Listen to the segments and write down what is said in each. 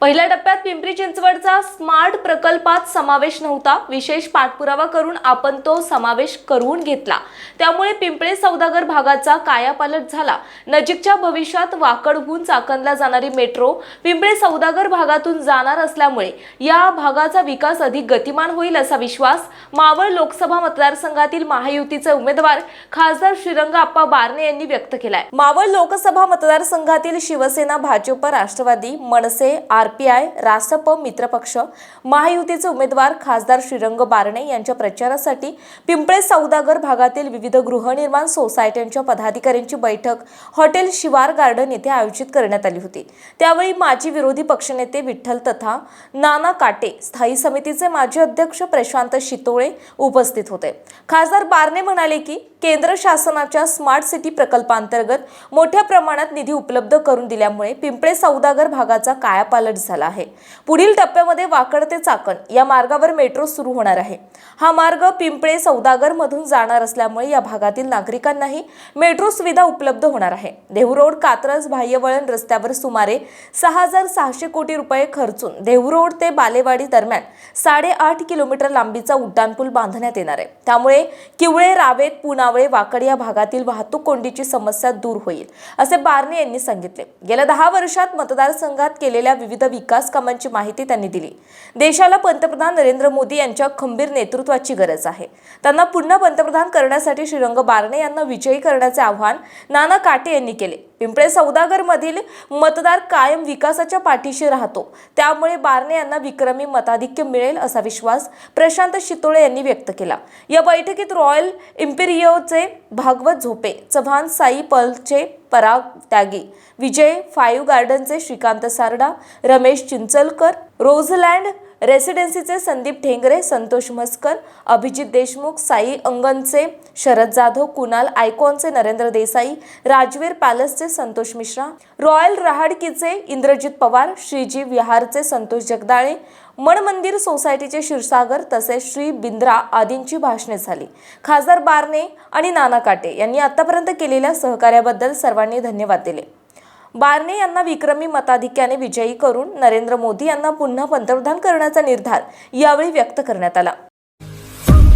पहिल्या टप्प्यात पिंपरी चिंचवडचा स्मार्ट प्रकल्पात समावेश नव्हता. विशेष पाठपुरावा करून आपण तो समावेश करून घेतला. त्यामुळे पिंपळे सौदागर भागाचा कायापालट झाला. नजीकच्या भविष्यात वाकडहून चाकणला जाणारी मेट्रो पिंपळे सौदागर भागातून जाणार असल्यामुळे या भागाचा विकास अधिक गतिमान होईल असा विश्वास मावळ लोकसभा मतदारसंघातील महायुतीचे उमेदवार खासदार श्रीरंग आप्पा बारणे यांनी व्यक्त केलाय. मावळ लोकसभा मतदारसंघातील शिवसेना भाजप राष्ट्रवादी मनसे आर आरपीआय रासप मित्रपक्ष महायुतीचे उमेदवार खासदार श्रीरंग बारणे यांच्या प्रचारासाठी पिंपळे सौदागर भागातील विविध गृहनिर्माण सोसायट्यांच्या पदाधिकाऱ्यांची बैठक हॉटेल शिवार गार्डन येथे आयोजित करण्यात आली होती. त्यावेळी माजी विरोधी पक्षनेते विठ्ठल तथा नाना काटे स्थायी समितीचे माजी अध्यक्ष प्रशांत शितोळे उपस्थित होते. खासदार बारणे म्हणाले की केंद्र शासनाच्या स्मार्ट सिटी प्रकल्पांतर्गत मोठ्या प्रमाणात निधी उपलब्ध करून दिल्यामुळे पिंपळे सौदागर भागाचा कायापालट झाला आहे. पुढील टप्प्यामध्ये वाकड ते चाकण या मार्गावर मेट्रो सुरू होणार आहे. हा मार्ग पिंपळे सौदागर मधून जाणार असल्यामुळे या भागातील नागरिकांनाही मेट्रो सुविधा उपलब्ध होणार आहे. देहू कात्रज बाह्यवळण रस्त्यावर सुमारे सहा हजार सहाशे कोटी रुपये खर्चून देहू रोड ते बालेवाडी दरम्यान साडेआठ किलोमीटर लांबीचा उड्डाणपूल बांधण्यात येणार आहे. त्यामुळे किवळे रावेत पुनावळे वाकड या भागातील वाहतूक कोंडीची समस्या दूर होईल असे बारणे यांनी सांगितले. गेल्या दहा वर्षात मतदारसंघात केलेल्या विविध विकास कामांची माहिती त्यांनी दिली. देशाला पंतप्रधान नरेंद्र मोदी यांच्या खंबीर नेतृत्वाची गरज आहे. त्यांना पुन्हा पंतप्रधान करण्यासाठी श्रीरंग बारणे यांना विजयी करण्याचे आव्हान नाना काटे यांनी केले. पिंपळे सौदागर मधील मतदार कायम विकासाच्या पाठीशी राहतो. त्यामुळे बारणे यांना विक्रमी मताधिक्य मिळेल असा विश्वास प्रशांत शितोळे यांनी व्यक्त केला. या बैठकीत रॉयल इम्पिरियोचे भागवत झोपे चव्हाण साई पलचे पराग त्यागी विजय फाईव्ह गार्डनचे श्रीकांत सारडा रमेश चिंचलकर रोझलँड रेसिडेन्सीचे संदीप ठेंगरे संतोष मस्कर अभिजित देशमुख साई अंगनचे शरद जाधव कुणाल आयकॉनचे नरेंद्र देसाई राजवीर पॅलेसचे संतोष मिश्रा रॉयल रहाडकीचे इंद्रजित पवार श्रीजी विहारचे संतोष जगदाळे मन मंदिर सोसायटीचे क्षीरसागर तसेच श्री बिंद्रा आदींची भाषणे झाली. खासदार बारणे आणि नाना काटे यांनी आतापर्यंत केलेल्या सहकार्याबद्दल सर्वांनी धन्यवाद दिले. बारणे यांना विक्रमी मताधिक्याने विजयी करून नरेंद्र मोदी यांना पुन्हा पंतप्रधान करण्याचा निर्धार यावेळी व्यक्त करण्यात आला.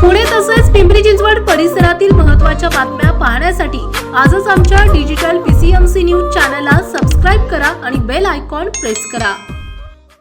पुणे तसेच पिंपरी चिंचवड परिसरातील महत्त्वाच्या बातम्या पाहण्यासाठी आजच आमच्या डिजिटल पीसीएमसी न्यूज चॅनलला सबस्क्राईब करा आणि बेल आयकॉन प्रेस करा.